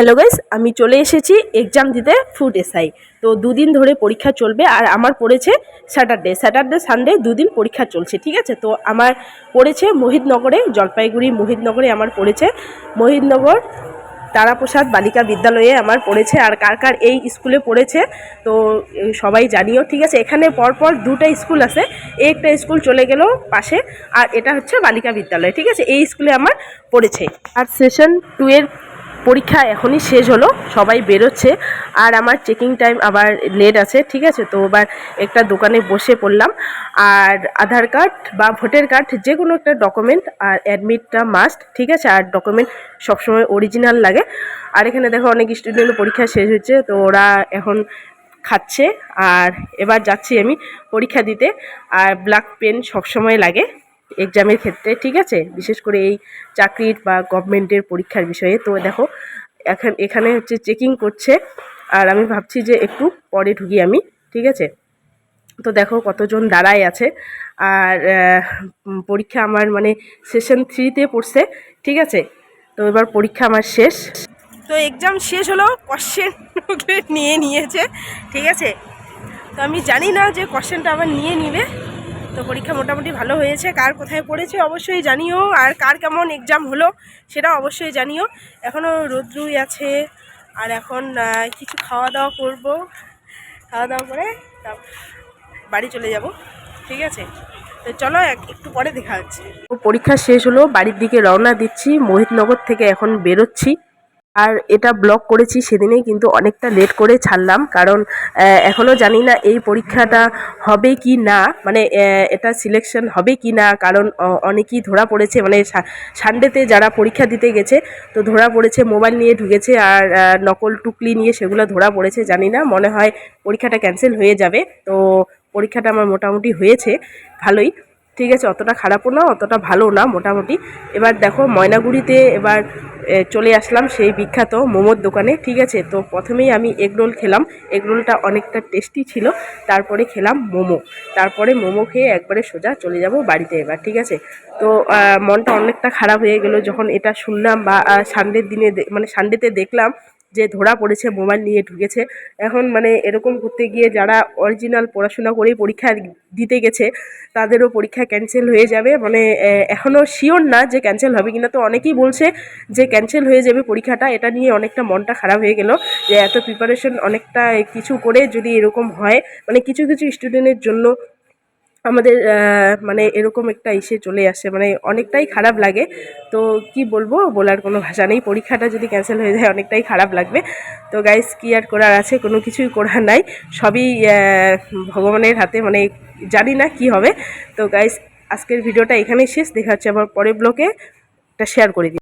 Hello guys আমি চলে এসেছি এক্সাম দিতে ফুড এসআই তো দুদিন ধরে পরীক্ষা চলবে আর আমার পড়েছে স্যাটারডে স্যাটারডে সানডে দুদিন পরীক্ষা চলছে, ঠিক আছে? তো আমার পড়েছে মোহিতনগরে, জলপাইগুড়ি মোহিতনগরে আমার পড়েছে। মোহিতনগর তারাপ্রসাদ বালিকা বিদ্যালয়ে আমার পড়েছে আর কার কার এই স্কুলে পড়েছে, তো সবাই জানিও, ঠিক আছে? এখানে পরপর দুটা স্কুল আছে, একটা স্কুল চলে গেল পাশে আর এটা হচ্ছে বালিকা বিদ্যালয়, ঠিক আছে? এই স্কুলে আমার পড়েছে। আর সেশন টু এর পরীক্ষা এখনই শেষ হলো, সবাই বেরোচ্ছে। আর আমার চেকিং টাইম আবার লেট আছে, ঠিক আছে? তো এবার একটা দোকানে বসে পড়লাম। আর আধার কার্ড বা ভোটার কার্ড যে কোনো একটা ডকুমেন্ট আর অ্যাডমিটটা মাস্ট ঠিক আছে? আর ডকুমেন্ট সবসময় অরিজিনাল লাগে। আর এখানে দেখো অনেক স্টুডেন্ট পরীক্ষা শেষ হচ্ছে তো ওরা এখন খাচ্ছে। আর এবার যাচ্ছি আমি পরীক্ষা দিতে। আর ব্ল্যাক পেন সবসময় লাগে। এক্সামের ক্ষেত্রে, ঠিক আছে? বিশেষ করে এই চাকরির বা গভর্নমেন্টের পরীক্ষার বিষয়ে। তো দেখো, এখন এখানে হচ্ছে চেকিং করছে। আর আমি ভাবছি যে একটু পরে ঢুকি আমি, ঠিক আছে? তো দেখো কতজন দাঁড়ায় আছে। আর পরীক্ষা আমার মানে সেশন থ্রিতে পড়ছে, ঠিক আছে? তো এবার পরীক্ষা আমার শেষ। তো এক্সাম শেষ হলো কোশ্চেন নিয়ে নিয়েছে, ঠিক আছে? তো আমি জানি না যে কোশ্চেনটা আবার নিয়ে নিবে। তো পরীক্ষা মোটামুটি ভালো হয়েছে। কার কোথায় পড়েছে অবশ্যই জানিও, আর কার কেমন এক্সাম হলো সেটা অবশ্যই জানিও। এখনও রোদ্রুই আছে, আর এখন কিছু খাওয়া দাওয়া করব। খাওয়া দাওয়া করে বাড়ি চলে যাব, ঠিক আছে? তো চলো এক- একটু পরে দেখা হচ্ছে। পরীক্ষা শেষ হলো, বাড়ির দিকে রওনা দিচ্ছি। মোহিতনগর থেকে এখন বেরোচ্ছি। আর এটা ব্লক করেছি সেদিনেই কিন্তু অনেকটা লেট করে ছাড়লাম, কারণ এখনও জানি না এই পরীক্ষাটা হবে কি না মানে এটা সিলেকশন হবে কি না, কারণ অনেকেই ধরা পড়েছে মানে সানডেতে যারা পরীক্ষা দিতে গেছে, তো ধরা পড়েছে মোবাইল নিয়ে ঢুকেছে আর নকল টুকলি নিয়ে সেগুলো ধরা পড়েছে, জানি না, মনে হয় পরীক্ষাটা ক্যান্সেল হয়ে যাবে, তো পরীক্ষাটা আমার মোটামুটি হয়েছে, ভালোই। ঠিক আছে, অতটা খারাপও না, অতটা ভালো না, মোটামুটি। এবার দেখো, ময়নাগুড়িতে এবার চলে আসলাম সেই বিখ্যাত মোমোর দোকানে, ঠিক আছে? তো প্রথমেই আমি এগরোল খেলাম। এগরোলটা অনেকটা টেস্টি ছিল। তারপরে খেলাম মোমো। তারপরে মোমো খেয়ে একবারে সোজা চলে যাব বাড়িতে এবার, ঠিক আছে? তো মনটা অনেকটা খারাপ হয়ে গেল যখন এটা শুনলাম বা সানডের দিনে মানে সানডেতে দেখলাম যে ধরা পড়েছে মোবাইল নিয়ে ঢুকেছে। এখন মানে এরকম করতে গিয়ে যারা অরিজিনাল পড়াশোনা করেই পরীক্ষা দিতে গেছে, তাদেরও পরীক্ষা ক্যান্সেল হয়ে যাবে। মানে এখনও শিওর না যে ক্যান্সেল হবে কিনা। তো অনেকেই বলছে যে ক্যান্সেল হয়ে যাবে পরীক্ষাটা। এটা নিয়ে অনেকটা মনটা খারাপ হয়ে গেল যে এত প্রিপারেশন অনেকটা কিছু করে যদি এরকম হয়। মানে কিছু কিছু স্টুডেন্টের জন্য আমাদের মানে এরকম একটা ইসে চলে আসে মানে অনেকটাই খারাপ লাগে। তো কি বলব, বলার কোনো ভাষা নেই। পরীক্ষাটা যদি ক্যান্সেল হয়ে যায়, অনেকটাই খারাপ লাগবে। তো গাইস কি আর করার আছে? কোনো কিছুই করার নাই। সবই ভগবানের হাতে মানে জানি না কি হবে। তো গাইস আজকের ভিডিওটা এখানেই শেষ। দেখা হচ্ছে আবার পরের ব্লকে এটা শেয়ার করে দিই